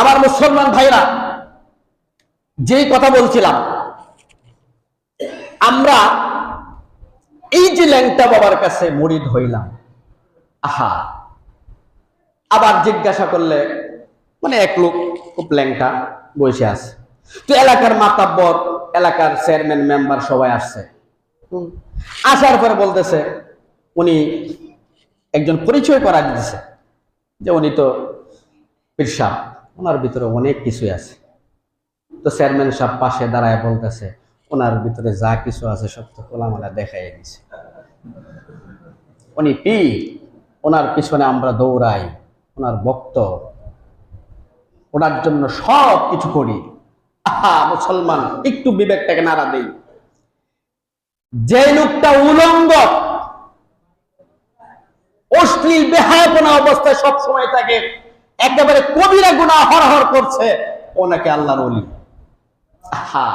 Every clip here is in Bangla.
আমার মুসলমান ভাইরা, যেই কথা বলছিলাম, আমরা এই যে ল্যাংটা বাবার কাছে মরিদ হইলাম, আহা, আবার জিজ্ঞাসা করলে মানে এক লোক খুব ল্যাংটা বসে আছে তো এলাকার মাতাব্বর, এলাকার চেয়ারম্যান, মেম্বার সবাই আসছে। আসার পরে বলতেছে, উনি একজন পরিচয় করা দিতেছে, যে উনি তো পীর সাহেব ওনার ভিতরে অনেক কিছুই আছে। তো চেয়ারম্যান সাহেব পাশে দাঁড়ায় বলতেছে, ওনার ভিতরে যা কিছু আছে সব তো খোলামেলা দেখাই দিছে। উনি পি ওনার পিছনে আমরা দৌড়াই, ওনার ভক্ত। ওনার জন্য সব কিছু করি। আহা, মুসলমান, একটু বিবেকটাকে নাড়া দেই। যে লোকটা উলঙ্গ, অশ্লীল বেহায়াপনা অবস্থায় সব সময় তাকে একেবারে কবিরা গুণা হরহর করছে। ওনাকে আল্লাহর অলি আহা।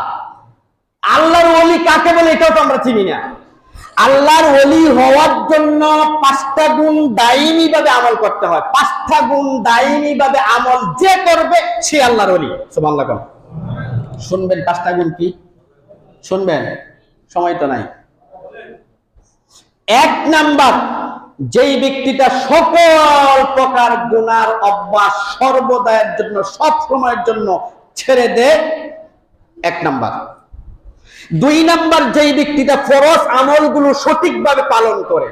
আল্লাহর অলি কাকে বলে এটাও তো আমরা চিনি না। আল্লাহর অলি হওয়ার জন্য পাঁচটা গুণ দায়নি ভাবে আমল করতে হয়। পাঁচটা গুণ দায়নি ভাবে আমল যে করবে, সে আল্লাহর অলি সুবহানাল্লাহ। শুনবেন পাঁচটা গুণ কি? শুনবেন। সময় তো নাই। এক নাম্বার যেই ব্যক্তিটা সকল প্রকার গুনার অভ্যাস সর্বদায়ের জন্য, সব সময়ের জন্য ছেড়ে দেয় এক নাম্বার। দুই নাম্বার, যেই ব্যক্তিটা ফরজ আমলগুলো সঠিকভাবে পালন করে।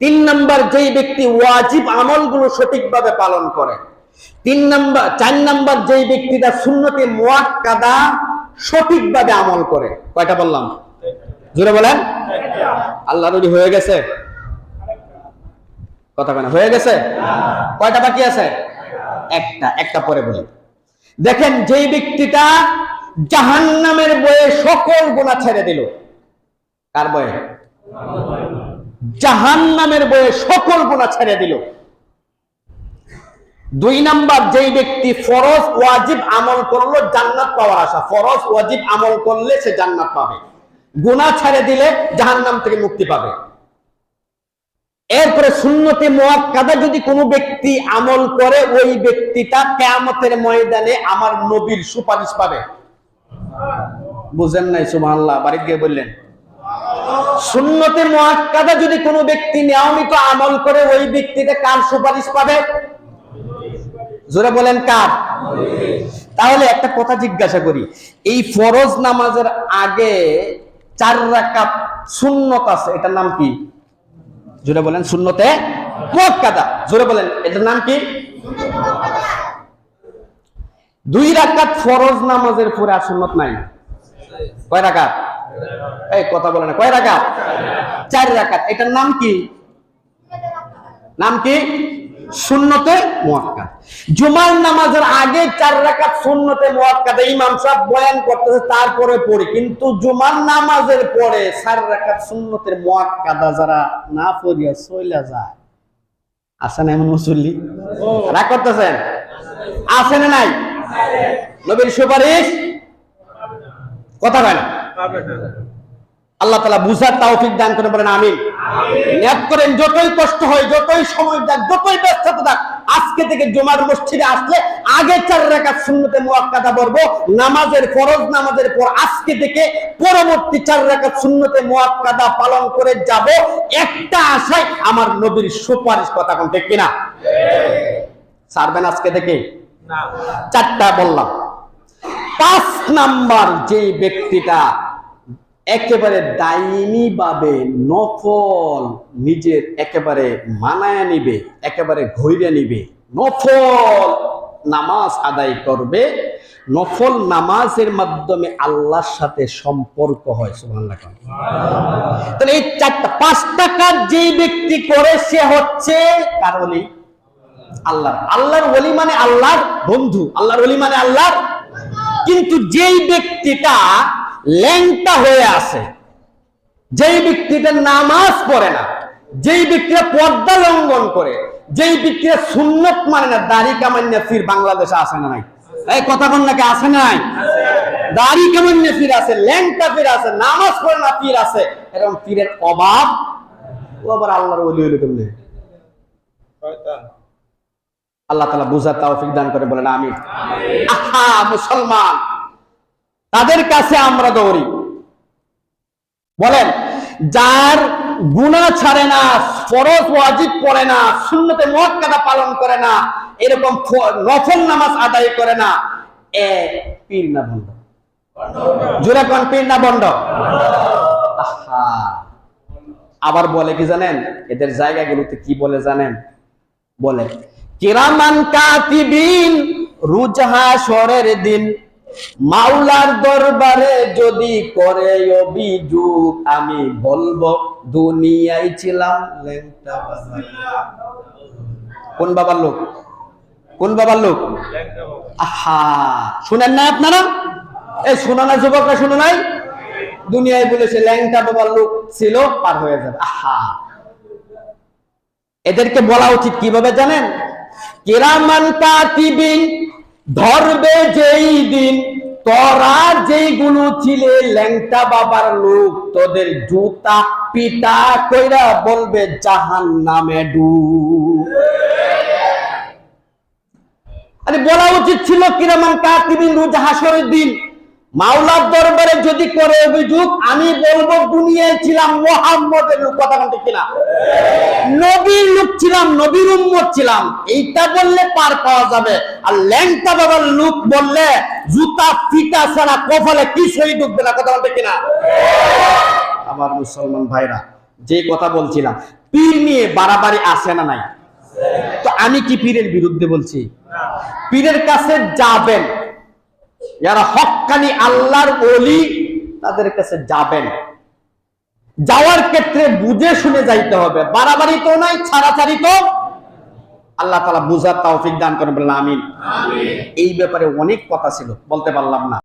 তিন নাম্বার, যেই ব্যক্তি ওয়াজিব আমলগুলো সঠিকভাবে পালন করে। তিন নাম্বার, চার নাম্বার, যেই ব্যক্তিটা শূন্যতে মুয়াক্কাদা সঠিকভাবে আমল করে। কয়টা বললাম? জোরে বলেন। আল্লাহ রবি হয়ে গেছে? কথা কেন হয়ে গেছে? কয়টা বাকি আছে? একটা একটা পরে বলি। দেখেন, যেই ব্যক্তিটা জাহান্নামের বয়ে সকল গুণা ছেড়ে দিল, কার বয়ে? জাহান্নামের বয়ে সকল গুণা ছেড়ে দিল। দুই নাম্বার, যেই ব্যক্তি ফরজ, ওয়াজিব আমল করল, জান্নাত পাওয়ার আশা। ফরজ, ওয়াজিব আমল করলে সে জান্নাত পাবে। গুনাহ ছেড়ে দিলে জাহান্নাম থেকে মুক্তি পাবে। এরপরে সুন্নতে মুয়াক্কাদা যদি কোনো ব্যক্তি আমল করে, ওই ব্যক্তিটা কেয়ামতের ময়দানে আমার নবীর সুপারিশ পাবে। বুঝেন নাই, সুবহানাল্লাহ, বাড়িতে গিয়ে বললেন। সুন্নতে মুয়াক্কাদা যদি কোনো ব্যক্তি নিয়মিত আমল করে, ওই ব্যক্তিটা কার সুপারিশ পাবে? জোরে বলেন কার? তাহলে একটা কথা জিজ্ঞাসা করি, এই ফরজ নামাজের আগে চার রাকাত সুন্নত আছে, এটার নাম কি? জোরে বলেন শূন্যতে মোয়াক্কাদা। জোরে বলেন, এটার নাম কি? দুই রাকাত ফরজ নামাজের পরে আর সুন্নত নাই। কয় রাকাত? এই, কথা বলে না, কয় রাকাত? চার রাকাত। এটার নাম কি? নাম কি? সুন্নতে মুয়াক্কাদ। জুমার নামাজের আগে চার রাকাত সুন্নতে মুয়াক্কাদ ইমাম সাহেব বয়ান করতেছে, তারপরে পড়ি। কিন্তু জুমার নামাজের পরে চার রাকাত সুন্নতের মুয়াক্কাদা যারা না পড়িয়া চইলা যায়। আছে না এমন মুসল্লি? রাগ করতেছেন? আছে না নাই? নবীর সুপারিশ? কথা হয় না? আল্লাহ তালা বুঝার তৌফিক দান করে বলেন আমিন। নিয়াত করেন যতই কষ্ট হয় যতই সময় যাক যতই ব্যস্ততা থাক আজকে থেকে জুমার মসজিদে আসলে আগে চার রেখা শূন্যতে মুয়াক্কাদা পড়ব নামাজের ফরজ নামাজের পর আজকে থেকে পরবর্তী চার রেখা শূন্যতে মুয়াক্কাদা পালন করে যাব। একটা আশায় আমার নবীর সুপারিশ কথা কোন ঠিক কিনা? ছাড়বেন আজকে থেকে? চারটা বললাম। পাঁচ নাম্বার যে ব্যক্তিটা একেবারে দায়নি ভাবে নফল নিজের একেবারে মানায় নিবে, একেবারে ঘইরে নিবে। নফল নামাজ আদায় করবে। নফল নামাজের মাধ্যমে আল্লাহর সাথে সম্পর্ক হয়, সুবহানাল্লাহ তাহলে এই চারটা, পাঁচটা কাজ যেই ব্যক্তি করে, সে হচ্ছে কারণে আল্লাহ আল্লাহর ওলি মানে আল্লাহর বন্ধু, আল্লাহর ওলি মানে আল্লাহর। কিন্তু যেই ব্যক্তিটা ল্যাংটা হয়ে আছে। যেই ব্যক্তিটা নামাজ পড়ে না যেই ব্যক্তিরা পর্দা লঙ্ঘন করে যেই ব্যক্তিরা সুন্নত মানে না দাড়ি কামান্য ফির বাংলাদেশে আসে না নাই? এই কথা বল নাকি আসে নাই? দাড়ি কামান্য ফির আছে ল্যাংটা ফির আছে নামাজ পড়ে না ফির আছে এরকম ফিরের অভাব? ও আবার আল্লাহর ওলি ওলি করলে আল্লাহ তালা বুঝার তৌফিক দান করে বলেন আমি আহা মুসলমান। তাদের কাছে আমরা দৌড়ি। বলেন, যার গুনাহ ছাড়ে না, ফরজ ওয়াজিব পড়ে না, সুন্নতে মুআক্কাদা পালন করে না, এরকম নফল নামাজ আদায় করে না, এ পীর না বন্ধ? জোরে কোন পীর না বন্ড আবার বলে কি জানেন? এদের জায়গাগুলোতে কি বলে জানেন? বলে, কিরামান কাতিবিন, রুজহা সরের দিন। মাওলার দরবারে যদি করে অভিযোগ, আমি বলব, দুনিয়ায় ছিলাম কোন বাবার লোক? কোন বাবার লোক? আহা, শুনেন না আপনারা? এই শোনো না যুবকরা, শুনো নাই? দুনিয়ায় বলেছে ল্যাংটা বাবার লোক ছিল, পার হয়ে যাবে। আহা। এদেরকে বলা উচিত কীভাবে জানেন? কিরামান কাতিবিন ধরবে যেই দিন। তোরা যেইগুলো ছিলে ল্যাংটা বাবার লোক, তোদের জুতা পিতা কইরা বলবে জাহান নামে ডু। আরে বলা উচিত ছিল কিরমান কাকিবিন্দু জাহাসরের হাসরের দিন। মাওলার দরবারে যদি করে অভিযোগ, আমি বলব দুনিয়ায় ছিলাম মোহাম্মদের লোক কথা বলতে কিনা? নবীর লোক ছিলাম, নবীর উম্মত ছিলাম। এইটা বললে পার পাওয়া যাবে। আর ল্যাংটা বাবার লোক বললে জুতা ফিটা ছাড়া কপালে কিছুই ঢুকবে না, কথা বলতে কিনা? আমার মুসলমান ভাইরা, যে কথা বলছিলাম, পীর নিয়ে বাড়াবাড়ি আসে না নাই? তো আমি কি পীরের বিরুদ্ধে বলছি? পীরের কাছে যাবেন। যারা হকানি আল্লাহর ওলি তাদের কাছে যাবেন। যাওয়ার ক্ষেত্রে বুঝে শুনে যাইতে হবে। বাড়াবাড়ি তো নাই ছাড়াছাড়ি তো আল্লাহ তালা বুঝার তৌফিক দান করেন বললাম আমিন। এই ব্যাপারে অনেক কথা ছিল বলতে পারলাম না।